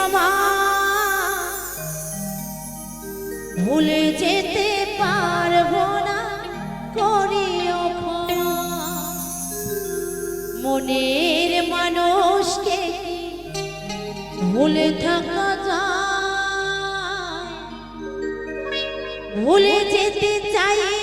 ক্ষমা। ভুলে যেতে পারব না করিও মনের মানুষকে ভুলে থাকা যায়। ভুলে যেতে চাই